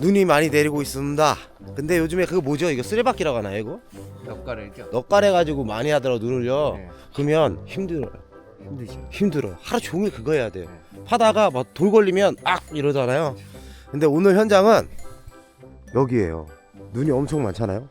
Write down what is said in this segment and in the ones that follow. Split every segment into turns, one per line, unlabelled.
눈이 많이 내리고 있습니다. 근데 요즘에 그거 뭐죠? 이거 쓰레받기라고 하나요, 이거?
넉가래죠.
넉가래 가지고 많이 하더라고 눈을요.
네.
그러면 힘들어요.
힘드죠.
힘들어. 하루 종일 그거 해야 돼요. 하다가 막 돌 걸리면 악 이러잖아요. 근데 오늘 현장은 여기에요. 눈이 엄청 많잖아요.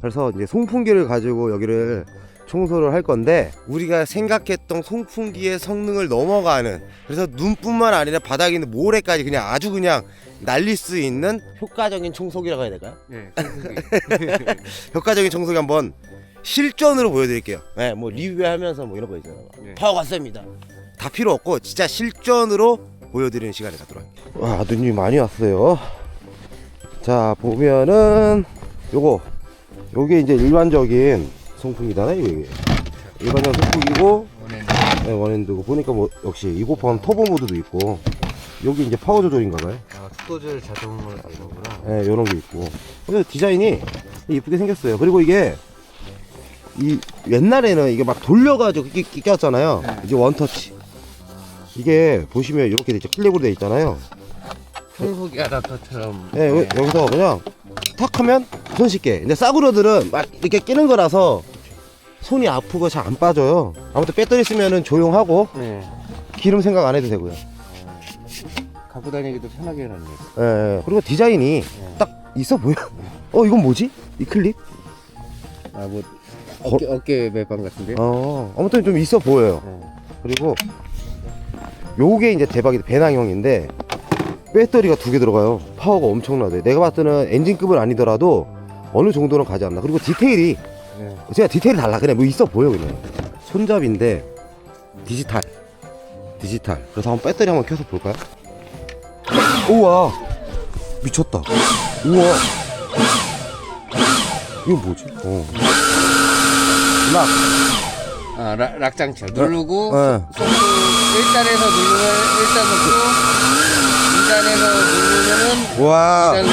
그래서 이제 송풍기를 가지고 여기를 청소를 할 건데 우리가 생각했던 송풍기의 성능을 넘어가는 그래서 눈뿐만 아니라 바닥에 있는 모래까지 그냥 아주 그냥 날릴 수 있는 효과적인 청소기라고 해야 될까요?
네.
효과적인 청소기 한번 실전으로 보여드릴게요. 네, 뭐 리뷰하면서 뭐 이런 거 있잖아요.
네.
파워가 셉니다. 다 필요 없고 진짜 실전으로 보여드리는 시간을 갖도록 할게요. 와 눈이 많이 왔어요. 자 보면은 요거 요게 이제 일반적인 송풍기잖아요. 이게 송풍기고
원에는
네, 원핸드고 보니까 뭐 역시 이고폰 터보 모드도 있고 여기 이제 파워 조절인가봐요.
아, 속도절 자동으로 되는구나.
네, 요런 게 있고. 그래서 디자인이 이쁘게 생겼어요. 그리고 이게 이 옛날에는 이게 막 돌려가지고 끼, 끼 꼈잖아요.
네.
이제 원터치. 이게 보시면 이렇게 이제 클립으로 돼 있잖아요.
청소기 아답터처럼.
네, 여- 여기서 그냥 탁 하면 손쉽게. 근데 싸구려들은 막 이렇게 끼는 거라서 손이 아프고 잘 안 빠져요. 아무튼 배터리 쓰면은 조용하고
네.
기름 생각 안 해도 되고요.
갖고 다니기도 편하게 해놨네.
예, 예. 그리고 디자인이
네.
딱 있어 보여. 어, 이건 뭐지? 이 클립?
아, 뭐 어깨 어깨 매방 같은데.
어, 아무튼 좀 있어 보여요.
네.
그리고 요게 이제 대박이 배낭형인데 배터리가 두 개 들어가요. 파워가 엄청나대. 내가 봤을 때는 엔진급은 아니더라도 어느 정도는 가지 않나. 그리고 디테일이
네.
제가 디테일이 달라. 그냥 뭐 있어 보여 그냥. 손잡이인데 디지털. 디지털. 그래서 한번 배터리 한번 켜서 볼까요? 우와 미쳤다. 우와 이거 뭐지? 어. 락.
아, 락, 락장치 누르고
네.
속도 1단에서 누르면 1단 속도 2단에서 누르면은
와.
2단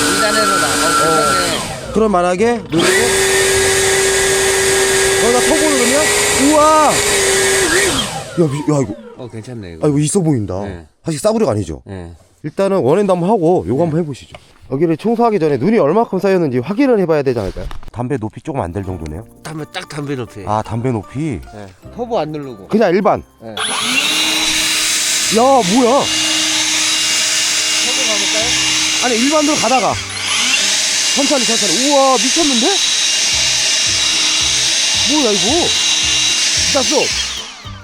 2단에서 나가. 어, 괜찮네.
그럼 만약에 누르고 거기다 터보 누르면 우와 야, 미, 야 이거
어, 괜찮네 이거.
아 이거 있어 보인다
네.
사실 싸구려가 아니죠
네.
일단은 원핸드 한번 하고 요거 한번 해보시죠 여기를 청소하기 전에 눈이 얼마큼 쌓였는지 확인을 해봐야 되지 않을까요? 담배 높이 조금 안 될 정도네요
담배 딱 담배 높이.
아 담배 높이
네. 터보 안 누르고.
그냥 일반
네.
야 뭐야?
터보 가볼까요?
아니 일반으로 가다가. 천천히 천천히. 우와 미쳤는데? 뭐야 이거? 땄어.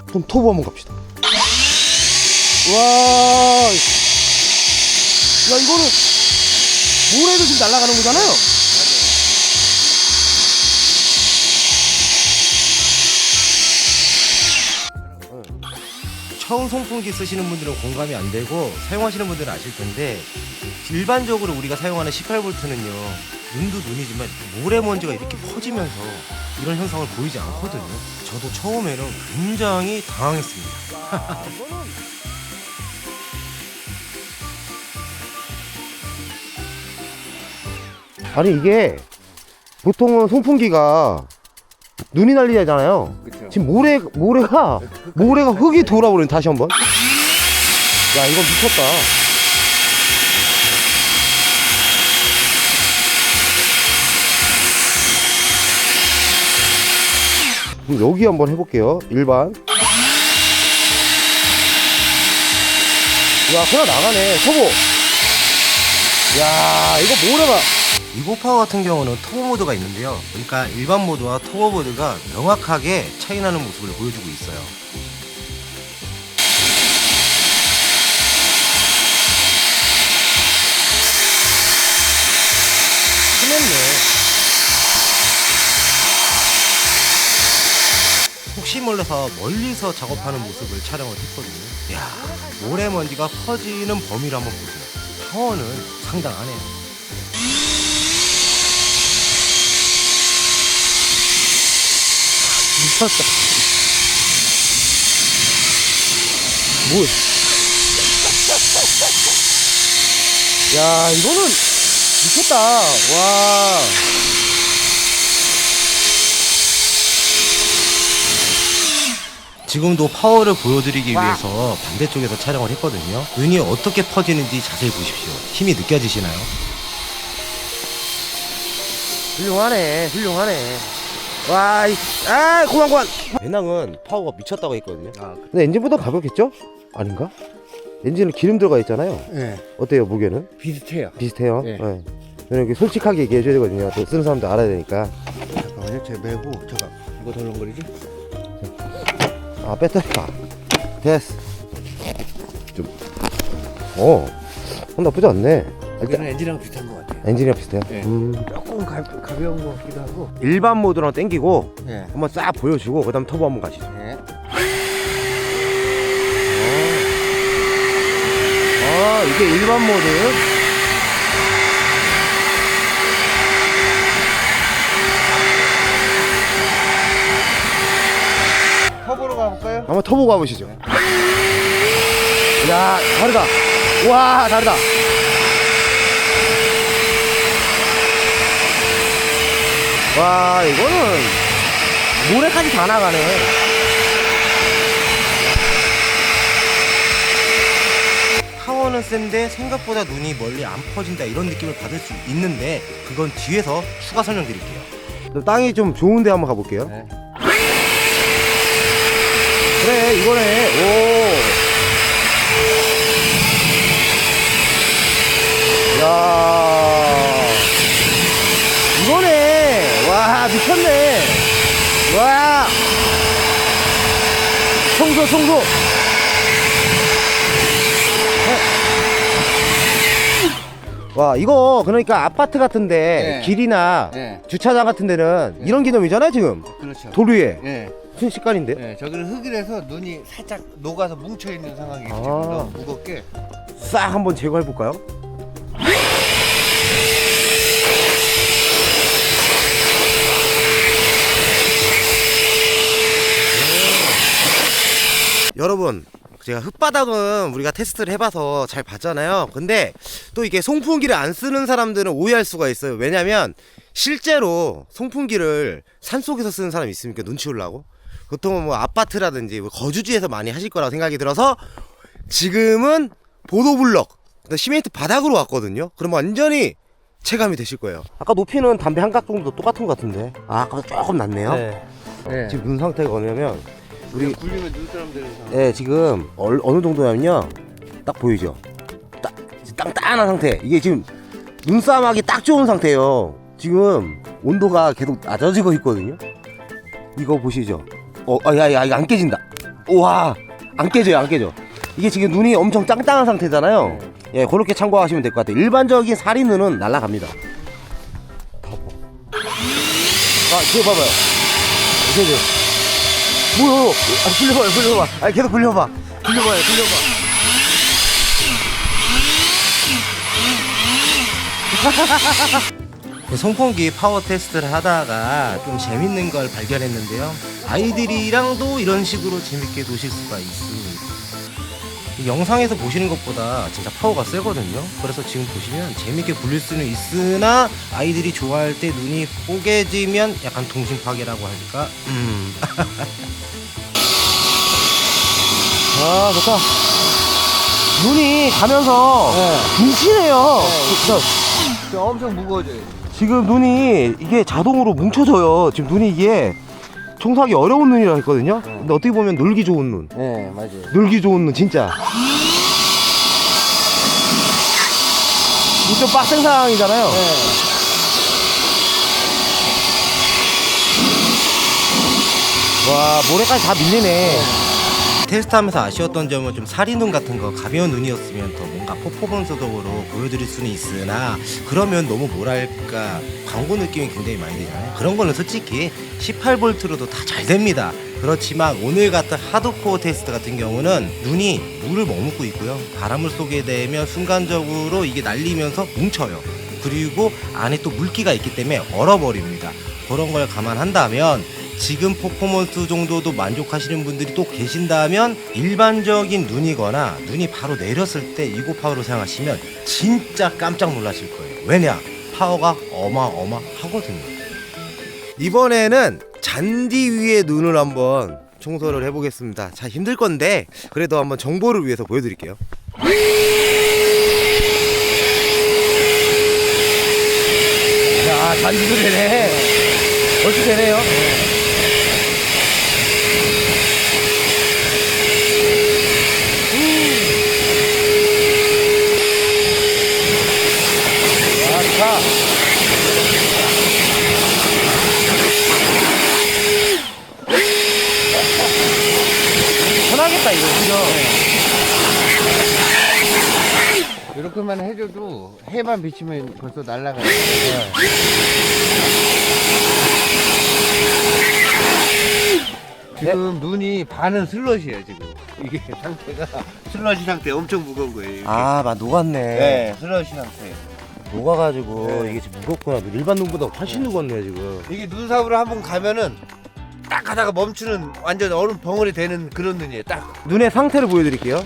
그럼 터보 한번 갑시다. 와, 야 이거는 모래도 지금 날아가는 거잖아요 처음 송풍기 쓰시는 분들은 공감이 안 되고 사용하시는 분들은 아실 텐데 일반적으로 우리가 사용하는 18V는요 눈도 눈이지만 모래먼지가 이렇게 퍼지면서 이런 현상을 보이지 않거든요. 저도 처음에는 굉장히 당황했습니다. 아니 이게 보통은 송풍기가 눈이 날리잖아요.
그렇죠.
지금 모래 모래가 모래가 흙이 돌아버리네 다시 한번. 야 이건 미쳤다. 그럼 여기 한번 해볼게요. 일반. 야 그냥 나가네. 터보. 야 이거 모래가 이고파워 같은 경우는 터보 모드가 있는데요. 그러니까 일반 모드와 터보 모드가 명확하게 차이나는 모습을 보여주고 있어요. 혹시 몰라서 멀리서 작업하는 모습을 촬영을 했거든요. 야 모래먼지가 퍼지는 범위를 한번 보세요. 파워는 상당하네요 미쳤다. 뭐? 야, 이거는 미쳤다. 와.
지금도 파워를 보여드리기 위해서 반대쪽에서 촬영을 했거든요. 눈이 어떻게 퍼지는지 자세히 보십시오. 힘이 느껴지시나요?
훌륭하네, 훌륭하네. 와, 이, 아, 그만, 그만. 배낭은 파워가 미쳤다고 했거든요.
아,
근데 엔진보다 가볍겠죠? 아닌가? 엔진은 기름 들어가 있잖아요.
네.
어때요, 무게는?
비슷해요.
비슷해요?
네.
네. 저는 이렇게 솔직하게 얘기해줘야 되거든요. 또 쓰는 사람도 알아야 되니까.
잠깐만요. 제가 메고 잠깐 이거 덜렁거리지?
아, 배터리가. 됐어. 좀. 어, 어, 나쁘지 않네.
이거는 엔진이랑 비슷한 것 같아요.
엔진이랑 비슷해요?
네.
음.
조금 가, 가벼운 것 같기도 하고.
일반 모드랑 땡기고
네.
한번 싹 보여주고 그 다음 터보 한번 가시죠.
네.
아, 이게 일반 모드.
터보로 가볼까요?
한번 터보 가보시죠. 야, 다르다. 와, 다르다. 와, 이거는 모래까지 다 나가네.
파워는 센데 생각보다 눈이 멀리 안 퍼진다 이런 느낌을 받을 수 있는데 그건 뒤에서 추가 설명 드릴게요.
그럼 땅이 좀 좋은데 한번 가볼게요.
네.
그래, 이거네. 오. 야. 와, 미쳤네. 와. 청소, 청소. 어. 와, 이거 그러니까 아파트 같은데
네.
길이나
네.
주차장 같은 데는 이런 개념이잖아요, 지금.
그렇죠.
돌 위에.
네.
순식간인데.
네. 저기는 흙이라서 눈이 살짝 녹아서 뭉쳐 있는 상황이에요. 지금
아.
무겁게.
싹 한번 제거해 볼까요? 여러분 제가 흙바닥은 우리가 테스트를 해봐서 잘 봤잖아요. 근데 또 이게 송풍기를 안 쓰는 사람들은 오해할 수가 있어요. 왜냐면 실제로 송풍기를 산속에서 쓰는 사람이 있습니까? 눈치 올라고? 보통은 뭐 아파트라든지 뭐 거주지에서 많이 하실 거라고 생각이 들어서 지금은 보도블럭 시멘트 바닥으로 왔거든요. 그럼 완전히 체감이 되실 거예요. 아까 높이는 담배 한 각 정도 똑같은 것 같은데. 아 아까 조금 낮네요.
네.
지금 눈 상태가 뭐냐면 우리
굴리면 눈 사람들에서.
네 지금 얼, 어느 정도냐면요. 딱 보이죠? 딱 땅딴한 상태. 이게 지금 눈싸움하기 딱 좋은 상태예요. 지금 온도가 계속 낮아지고 있거든요. 이거 보시죠. 어야야 이거 안 깨진다. 우와 안 깨져요 안 깨져. 이게 지금 눈이 엄청 짱짱한 상태잖아요. 예 그렇게 참고하시면 될 것 같아요. 일반적인 사리 눈은 날아갑니다. 아 지금 봐봐요. 이게 이제 뭐야? 아, 굴려봐요, 굴려봐. 아, 계속 굴려봐. 굴려봐요, 굴려봐.
그 송풍기 파워 테스트를 하다가 좀 재밌는 걸 발견했는데요. 아이들이랑도 이런 식으로 재밌게 노실 수가 있습니다. 이 영상에서 보시는 것보다 진짜 파워가 세거든요. 그래서 지금 보시면 재밌게 굴릴 수는 있으나 아이들이 좋아할 때 눈이 뽀개지면 약간 동심 파괴라고 할까? 음.
아, 좋다. 눈이 가면서
네.
뭉치네요. 진짜
저 엄청 무거워져요.
지금 눈이 이게 자동으로 뭉쳐져요. 지금 눈이 이게 청소하기 어려운 눈이라 했거든요. 근데 어떻게 보면 놀기 좋은 눈.
네, 맞아요.
놀기 좋은 눈, 진짜. 이좀 빡센 상황이잖아요. 와, 모래까지 다 밀리네.
테스트하면서 아쉬웠던 점은 좀 사리 눈 같은 거 가벼운 눈이었으면 더 뭔가 퍼포먼스적으로 보여드릴 수는 있으나 그러면 너무 뭐랄까 광고 느낌이 굉장히 많이 되잖아요. 그런 거는 솔직히 18V로도 다 잘 됩니다. 그렇지만 오늘 같은 하드코어 테스트 같은 경우는 눈이 물을 머금고 있고요. 바람을 쏘게 되면 순간적으로 이게 날리면서 뭉쳐요. 그리고 안에 또 물기가 있기 때문에 얼어버립니다. 그런 걸 감안한다면 지금 퍼포먼스 정도도 만족하시는 분들이 또 계신다면 일반적인 눈이거나 눈이 바로 내렸을 때 이고 파워로 생각하시면 진짜 깜짝 놀라실 거예요. 왜냐? 파워가 어마어마하거든요.
이번에는 잔디 위에 눈을 한번 청소를 해보겠습니다. 자 힘들 건데 그래도 한번 정보를 위해서 보여드릴게요. 야 잔디도 되네. 벌써 되네요. 아 좋다. 편하겠다 이거 그죠?
이렇게만 해줘도 해만 비치면 벌써 날아가요. 지금 눈이 반은 슬럿이에요 지금 이게 상태가 슬럿이 상태 엄청 무거운 거예요. 이게.
아, 막 녹았네.
네, 슬럿이 상태.
녹아가지고
네.
이게 지금 무겁구나. 일반 눈보다 훨씬 무겁네 지금.
이게 눈삽으로 한번 가면은 딱 하다가 멈추는 완전 얼음 벙어리 되는 그런 눈이에요. 딱 이
눈의 상태를 보여드릴게요.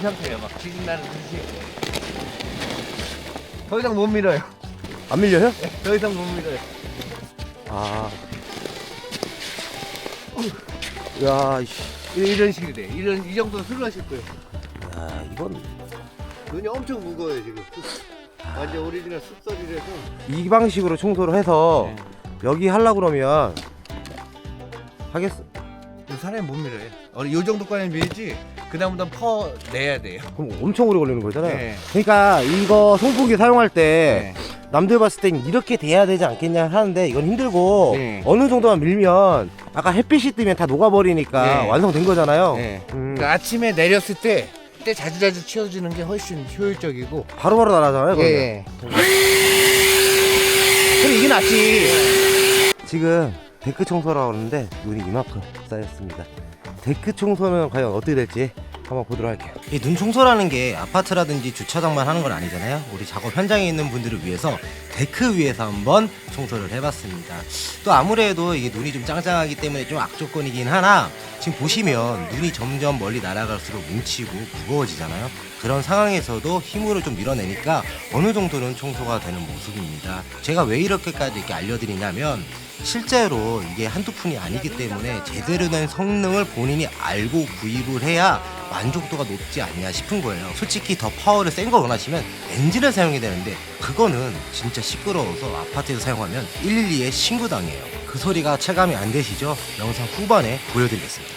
상태예요. 막 지진 나는 눈이. 더 이상 못 밀어요.
안 밀려요?
더 이상 못 밀어요.
아. 야, 이씨.
이런 식이 돼. 이런 이 정도 슬럿일 거예요.
야, 이건
눈이 엄청 무거워요 지금. 완전 오리지널 숲설이라서.
이 방식으로 청소를 해서
네.
여기 하려 그러면 하겠어.
사람이 못 밀어요. 어, 요 정도까지 밀지. 그 다음부터 퍼 내야 돼요.
그럼 엄청 오래 걸리는 거잖아요.
네.
그러니까 이거 송풍기 사용할 때
네.
남들 봤을 땐 이렇게 돼야 되지 않겠냐 하는데 이건 힘들고
네.
어느 정도만 밀면 아까 햇빛이 뜨면 다 녹아버리니까
네.
완성된 거잖아요.
네.
음,
그러니까 아침에 내렸을 때 그때 자주자주 치워주는 게 훨씬 효율적이고.
바로바로 나가잖아요. 그러면.
예.
그럼 이게 낫지. 지금 데크 청소라고 하는데 눈이 이만큼 쌓였습니다. 데크 청소는 과연 어떻게 될지 한번 보도록 할게요.
이 눈 청소라는 게 아파트라든지 주차장만 하는 건 아니잖아요. 우리 작업 현장에 있는 분들을 위해서 데크 위에서 한번 청소를 해봤습니다. 또 아무래도 이게 눈이 좀 짱짱하기 때문에 좀 악조건이긴 하나 지금 보시면 눈이 점점 멀리 날아갈수록 뭉치고 무거워지잖아요. 그런 상황에서도 힘으로 좀 밀어내니까 어느 정도는 청소가 되는 모습입니다. 제가 왜 이렇게까지 이렇게 알려드리냐면 실제로 이게 한두 푼이 아니기 때문에 제대로 된 성능을 본인이 알고 구입을 해야 만족도가 높지 않냐 싶은 거예요. 솔직히 더 파워를 센거 원하시면 엔진을 사용해야 되는데 그거는 진짜 시끄러워서 아파트에서 사용하면 112에 신고당해요. 그 소리가 체감이 안 되시죠? 영상 후반에 보여드리겠습니다.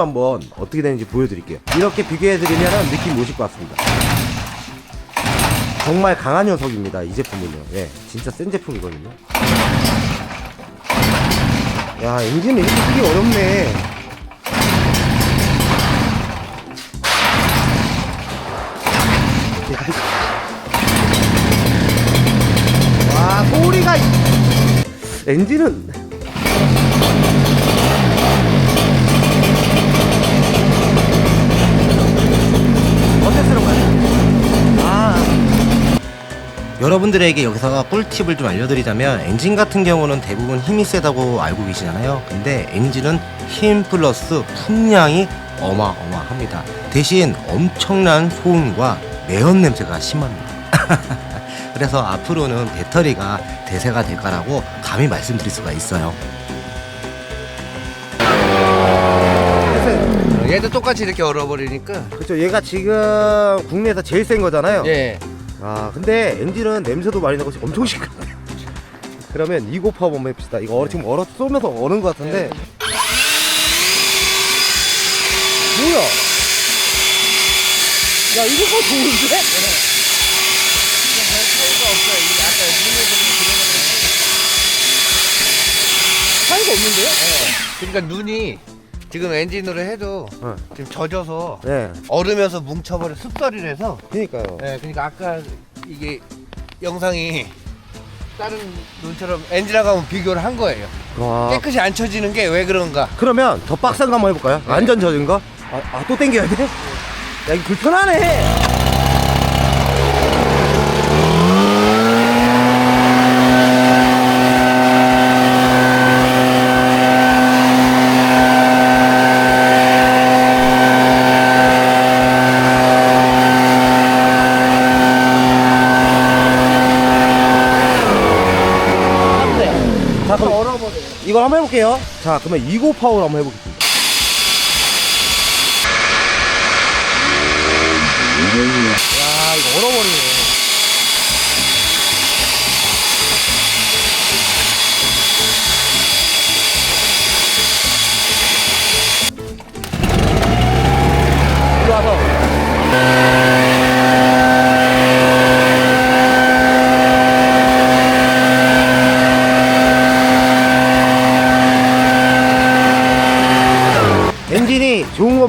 엔진으로 한번 어떻게 되는지 보여드릴게요. 이렇게 비교해드리면 느낌 오실 것 같습니다. 정말 강한 녀석입니다. 이 제품은요. 예, 진짜 센 제품이거든요. 야, 엔진은 이렇게 쓰기 어렵네. 와, 소리가. 이- 엔진은
여러분들에게 여기서 꿀팁을 좀 알려드리자면 엔진 같은 경우는 대부분 힘이 세다고 알고 계시잖아요. 근데 엔진은 힘 플러스 풍량이 어마어마합니다. 대신 엄청난 소음과 매연 냄새가 심합니다. 그래서 앞으로는 배터리가 대세가 될 거라고 감히 말씀드릴 수가 있어요.
얘도 똑같이 이렇게 얼어버리니까.
그렇죠. 얘가 지금 국내에서 제일 센 거잖아요.
예.
아, 근데 엔진은 냄새도 많이 나고 엄청 시끄러워. 그러면 이거 파워 한번 해봅시다. 이거 얼어, 지금 얼어 쏘면서 얼은 것 같은데. 뭐야? 야, 이거가 좋은데? 차이가 없는데요?
그러니까 눈이 지금 엔진으로 해도
어.
지금 젖어서
네,
얼으면서 뭉쳐버려 습설이라서.
그니까요.
네, 그러니까 아까 이게 영상이 다른 눈처럼 엔진하고 비교를 한 거예요.
와.
깨끗이 안 쳐지는 게 왜 그런가?
그러면 더 빡센 거 한번 해볼까요?
네.
완전 젖은 거? 아, 아, 또 땡겨야 돼? 야 이거 불편하네 자 그럼
얼어버려.
이걸 한번 해볼게요 자 그러면 이고 파워를 한번 해보겠습니다
야 이거 얼어버리네.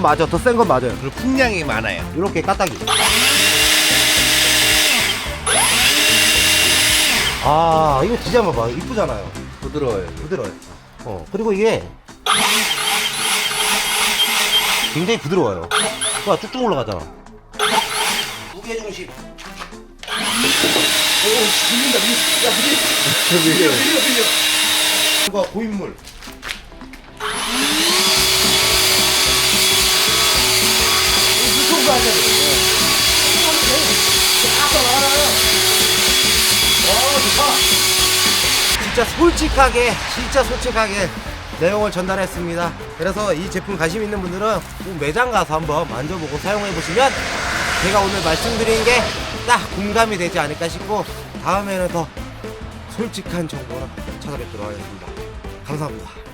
건 맞아. 더 센 건 맞아요.
그리고 풍량이 많아요.
이렇게 까딱이. 아 이거 디자인 봐봐 이쁘잖아요.
부드러워요.
부드러워요. 어 그리고 이게 굉장히 부드러워요. 봐 쭉쭉 올라가잖아. 무게 중심. 이거 고인물 진짜 솔직하게 진짜 솔직하게 내용을 전달했습니다. 그래서 이 제품 관심 있는 분들은 꼭 매장 가서 한번 만져보고 사용해 보시면 제가 오늘 말씀드린 게 딱 공감이 되지 않을까 싶고 다음에는 더 솔직한 정보로 찾아뵙도록 하겠습니다. 감사합니다